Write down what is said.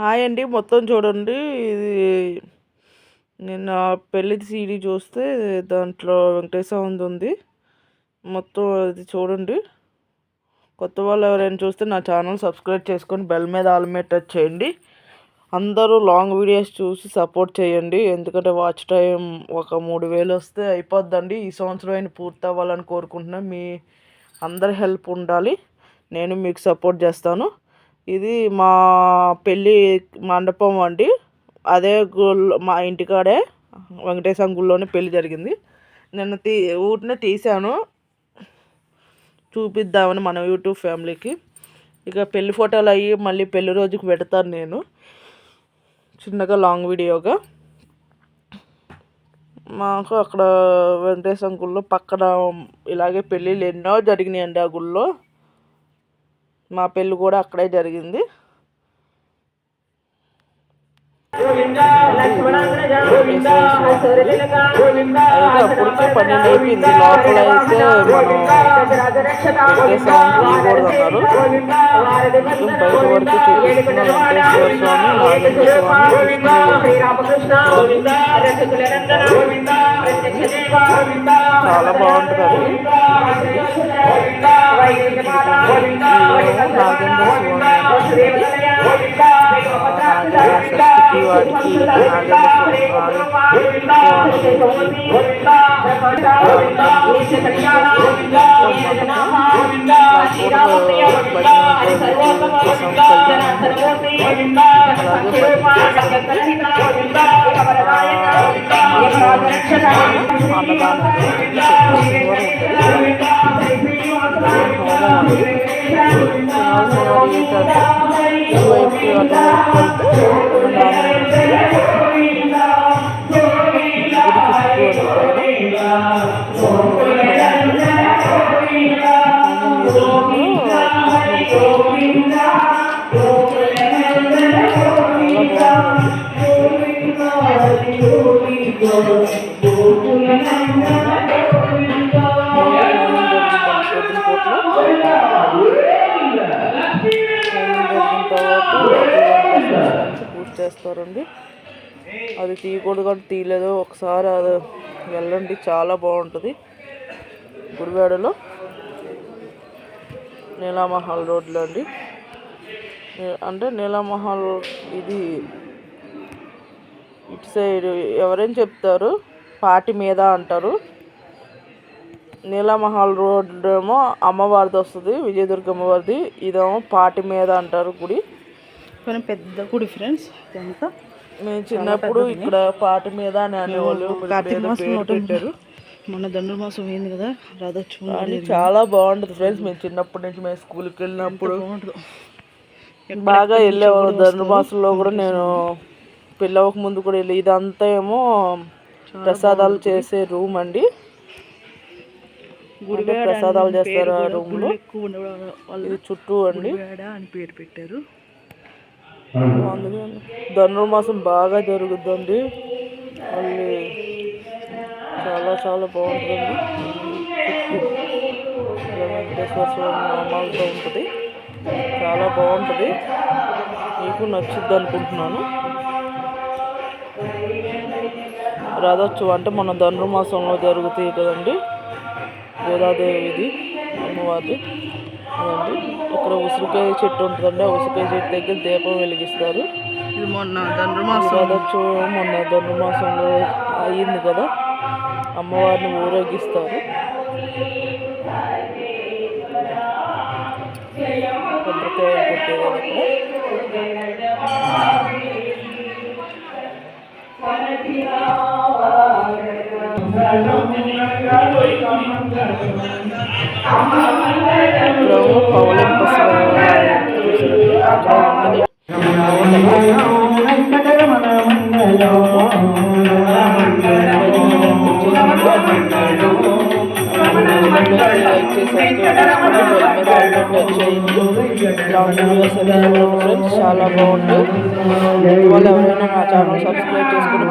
Hi అండి మొత్తం చూడండి. ఇది నేను ఆ పెళ్ళి సీడీ చూస్తే దాంట్లో వెంకటేశ్వర ఉంది. మొత్తం అది చూడండి. కొత్త వాళ్ళు ఎవరైనా చూస్తే నా ఛానల్ సబ్స్క్రైబ్ చేసుకొని బెల్ మీద ఆల్ మీద టచ్ చేయండి. అందరూ లాంగ్ వీడియోస్ చూసి సపోర్ట్ చేయండి. ఎందుకంటే వాచ్ టైం ఒక మూడు వేలు వస్తే అయిపోద్దండి. ఈ సంవత్సరం అయినా పూర్తి అవ్వాలని కోరుకుంటున్నాను. మీ అందరి హెల్ప్ ఉండాలి. నేను మీకు సపోర్ట్ చేస్తాను. ఇది మా పెళ్ళి మండపం అండి. అదే గుళ్ళో మా ఇంటికాడే వెంకటేశ్వర గుళ్ళోనే పెళ్ళి జరిగింది. నిన్న తీ ఊరినే తీసాను చూపిద్దామని మన యూట్యూబ్ ఫ్యామిలీకి. ఇక పెళ్ళి ఫోటోలు అయ్యి మళ్ళీ పెళ్ళి రోజుకి పెడతాను నేను. చిన్నగా లాంగ్ వీడియోగా. మాకు అక్కడ వెంకటేశ్వర గుళ్ళో పక్కన ఇలాగే పెళ్ళిళ్ళు ఎన్నో జరిగినాయండి ఆ గుళ్ళో. మా పెళ్ళి కూడా అక్కడే జరిగింది అయితే అప్పటికే పన్నెండు అయిపోయింది లోపల అయితే మనం తీయకూడదు అన్నారు బయట వరకు చూపిస్తున్న వెంకటేశ్వర స్వామి నాగేశ్వర స్వామి చాలా బాగుంటుంది నాగేంద్ర స్వామి వాటికి పూజ చేస్తారండి. అది తీయకూడదు కానీ తీయలేదు. ఒకసారి అది వెళ్ళండి. చాలా బాగుంటుంది. గుడివాడలో నీలామహల్ రోడ్లో అండి. అంటే నీలామహల్ ఇది ఇటు సైడ్ ఎవరైనా చెప్తారు? పాటి మీద అంటారు. నీలమహల్ రోడ్ ఏమో అమ్మవారిది వస్తుంది విజయదుర్గ అమ్మవారిది ఇదేమో పాటి మీద అంటారు గుడి. పెద్ద గుడి ఫ్రెండ్స్ ఇదంతా. మేము చిన్నప్పుడు ఇక్కడ పాటి మీద అని అనేవాళ్ళు కార్తీక మాసం పెట్టారు. మొన్న ధనుర్మాసం అయింది కదా కానీ చాలా బాగుంటుంది ఫ్రెండ్స్ మేము చిన్నప్పటి నుంచి మేము స్కూల్కి వెళ్ళినప్పుడు. బాగా వెళ్ళేవాళ్ళు ధనుర్మాసంలో కూడా నేను పెళ్ళవక ముందు కూడా వెళ్ళి ఇదంతా ఏమో ప్రసాదాలు చేసే రూమ్ అండి. గుడి అంటే ప్రసాదాలు చేస్తారు ఆ రూమ్లో. ఎక్కువ ఉండడం వల్ల ఇది చుట్టూ అండి. అని పేరు పెట్టారు. అందుకే ధనుర్మాసం బాగా జరుగుద్దండి. మళ్ళీ చాలా చాలా బాగుంటుందండి ఇలా వెంకటేశ్వర స్వామి నామాలతో ఉంటుంది. చాలా బాగుంటుంది. మీకు నచ్చుద్ది అనుకుంటున్నాను. రథోత్సవం అంటే మన ధనుర్మాసంలో జరుగుతాయి కదండి. గోదాదేవిది అమ్మవారిది. అదండి. ఇక్కడ ఉసిరికాయ చెట్టు ఉంటుందండి. ఆ ఉసిరికాయ చెట్టు దగ్గర దీపం వెలిగిస్తారు. ఇది మొన్న ధనుర్మాసం. రథోత్సవం మొన్న ధనుర్మాసంలో అయ్యింది కదా. అమ్మవారిని ఊరేగిస్తారు. కొబ్బరికాయలు కొట్టేది ఇక్కడ చేయండి లాంగ్ వీడియోస్ ఫ్రెండ్స్ చాలా బాగుంటుంది వాళ్ళు ఎవరైనా మా ఛానల్ సబ్స్క్రైబ్ చేసుకుని